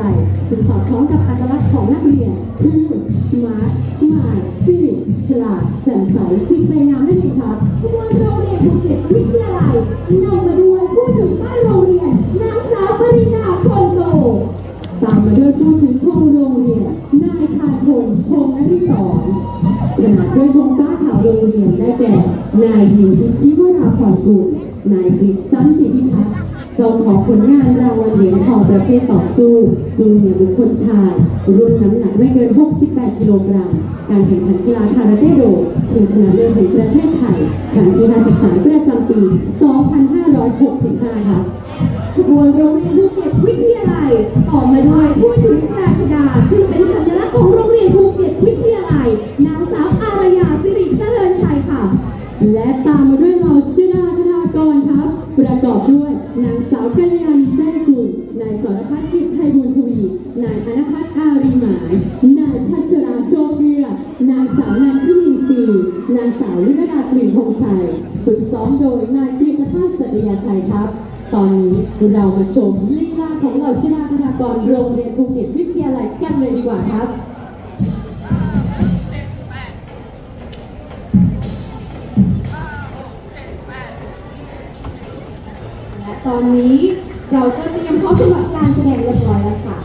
ใจซึ่งสอดคล้องกับอัตลักษณ์ของนักเรียน คือ smart smile spirit ฉลาดแจ่มใสจิตใจงามนั่นเองครับขบวนโรงเรียนภูเก็ตวิทยาลัยนำมาด้วยผู้ถึงป้ายโรงเรียนนางสาวปรินาคงโต ตามมาด้วยผู้ถือธงโรงเรียน นายคาทงพงนริศรขนาดด้วยธงฟ้าขาวโรงเรียนได้แก่ นายยิวทิวราพรกุลนายกฤษสันติพิทักษ์ เจ้าของผลงานรางวัลเหรียญทองประเภทต่อสู้จูเนียร์บุคคลชายรุ่นน้ำหนักไม่เกิน 68 กิโลกรัม การแข่งขันกีฬาคาราเต้โดชิงชนะเลิศแห่งประเทศไทยครั้งที่53ประจำปี 2565ครับขบวนโรงเรียนภูเก็ตวิทยาลัย ต่อมาด้วยผู้ถือราชดา ซึ่งเป็นสัญลักษณ์ของโรงเรียนภูเก็ตวิทยาลัย นางสาวอารยาสิริเจริญชัยค่ะ และตามมาด้วย ประกอบด้วยนางสาวกัลยาณีแจ้งจุนนายสรพัฒน์กิจไทยบุญทวี นายอนพัฒน์อารีหมาย นายพัชราโชคเกือนางสาวนันทินีสีนางสาวลิรดากลิ่นพงชัยฝึกซ้อมโดยนายกฤษณาสัตยาชัยครับ ตอนนี้เรามาชมลีลาของเหล่าชื่อดาธนากรโรงเรียนภูเก็ตวิทยาลัยกันเลยดีกว่าครับ ตอนนี้เราก็เตรียมพร้อมสำหรับการแสดงเรียบร้อยแล้วค่ะ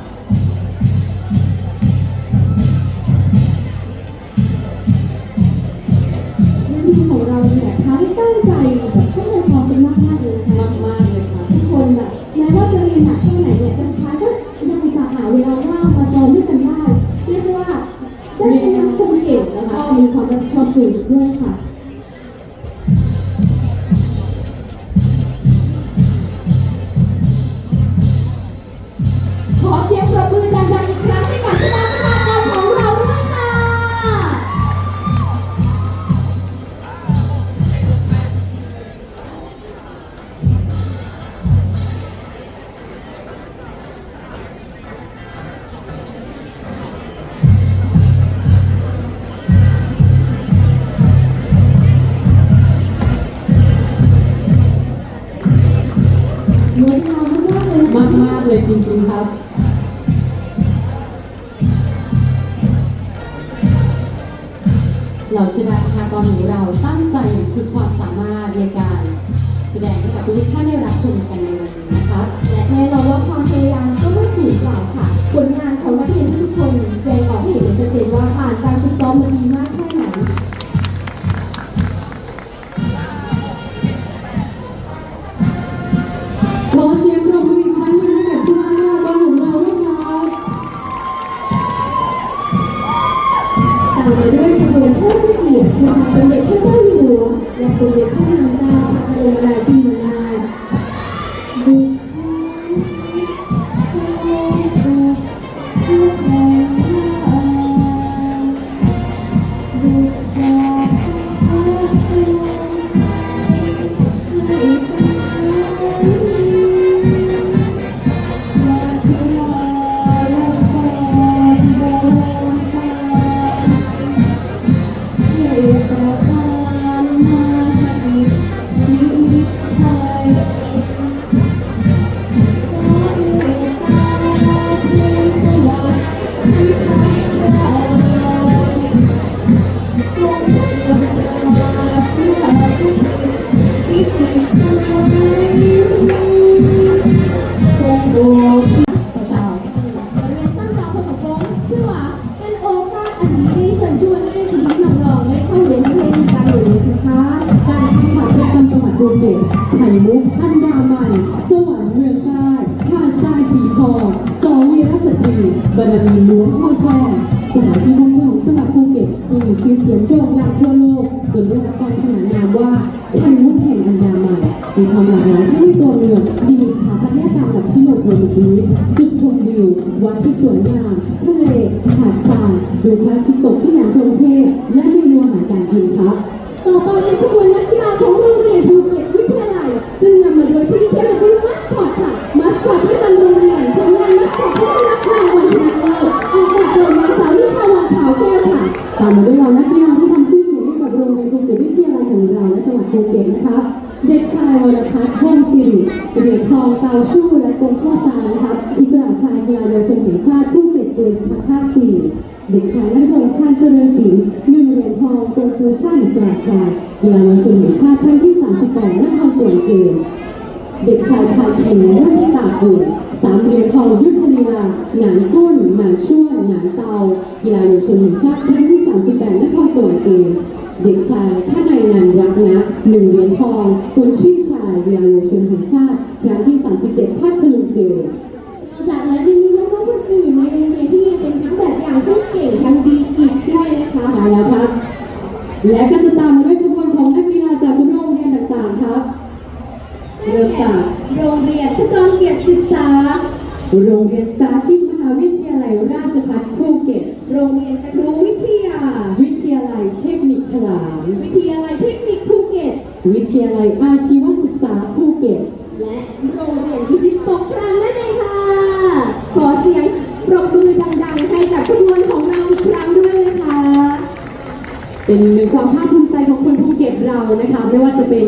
ริงๆครับเราชนะทากรของเราตั้งใจอย่างสุดความสามารถในการแสดงให้กับทุกท่านได้รับชมกันในวันนี้ามมาด้วยขบวนผู้ที่เกียรติพระสมเด็จพระเจ้าอยู่หัวและสมเด็จพระนางเจ้าพระบรมราชินีนาถดูคคลทรงสุขทุกแห่ง อกาสอันดีที่เชิญชวนให้พี่น้องๆได้เข้าเรียนเพลงกันเลยนะคะการแข่งขันประจำจังหวัดภูเก็ตไข่มุก อันดามันสวรรค์เมืองใต้หาดทรายสีทองสองวีรสตรีบารมีหลวงพ่อแช่สถานที่ท่องเที่ยวของจังหวัดภูเก็ตมีชื่อเสียงโด่งดังทั่วโลกจนได้รับการขนานนามว่าไข่มุกแห่งอันดามันมีความหลากหลายทั้งในตัวเมืองที่มีสถาปัตยกรรมแบบชิโนโปรตุกีสจุดชมวิววัดที่สวยงาม ดูพระอาทิตย์ตกที่แหลมพรหมเทพและเมนูอาหารการกินครับ ต่อไปเป็นขบวนนักกีฬาของโรงเรียนภูเก็ตวิทยาลัย ซึ่งนำมาโดยพี่เทียบเป็นมัสคอตค่ะ มัสคอตประจำโรงเรียนผลงานมัสคอตที่ได้รับรางวัลชนะเลิศออกแบบโดยนางสาวนิชาวันขาวแก้วค่ะ ตามมาด้วยเรานักกีฬาที่ทำชื่อเสียงให้กับโรงเรียนภูเก็ตวิทยาลัยของเราและจังหวัดภูเก็ตนะคะ เด็กชายวรพัฒน์พงศิริเหรียญทองเตาชู่และกงโคชายนะครับอิสระชายกีฬาเยาวชนแห่งภาคสี่ เด็กชายนัทพงษ์ชาญเจริญศิลป์หนึ่งเหรียญทองโปรฟูชั่นสระชายกีฬาเยาวชนแห่งชาติครั้งที่38นครสวรรค์เกมเด็กชายพาคินรุ่นที่ตากุ่นสามเหรียญทองยุทธลีลาหนานก้นหนานช่วนหนานเตากีฬาเยาวชนแห่งชาติครั้งที่ 38นครสวรรค์เกมเด็กชายท่านายนันรักนะหนึ่งเหรียญทองคุณชื่ชายกีฬาเยาวชนแห่งชาติ เริ่มจากโรงเรียนขจรเกียรติศึกษา โรงเรียนสาธิตมหาวิทยาลัยราชภัฏภูเก็ต โรงเรียนกระทู้วิทยา วิทยาลัยเทคนิคขลาง วิทยาลัยเทคนิคภูเก็ต วิทยาลัยอาชีวศึกษาภูเก็ต และโรงเรียนพิชิตสงครามนั่นเองค่ะ ขอเสียงปรบมือดังๆให้กับขบวนของเราอีกครั้งด้วยนะคะเป็นหนึ่งความภาคภูมิใจของคนภูเก็ตเรานะคะ ไม่ว่าจะเป็น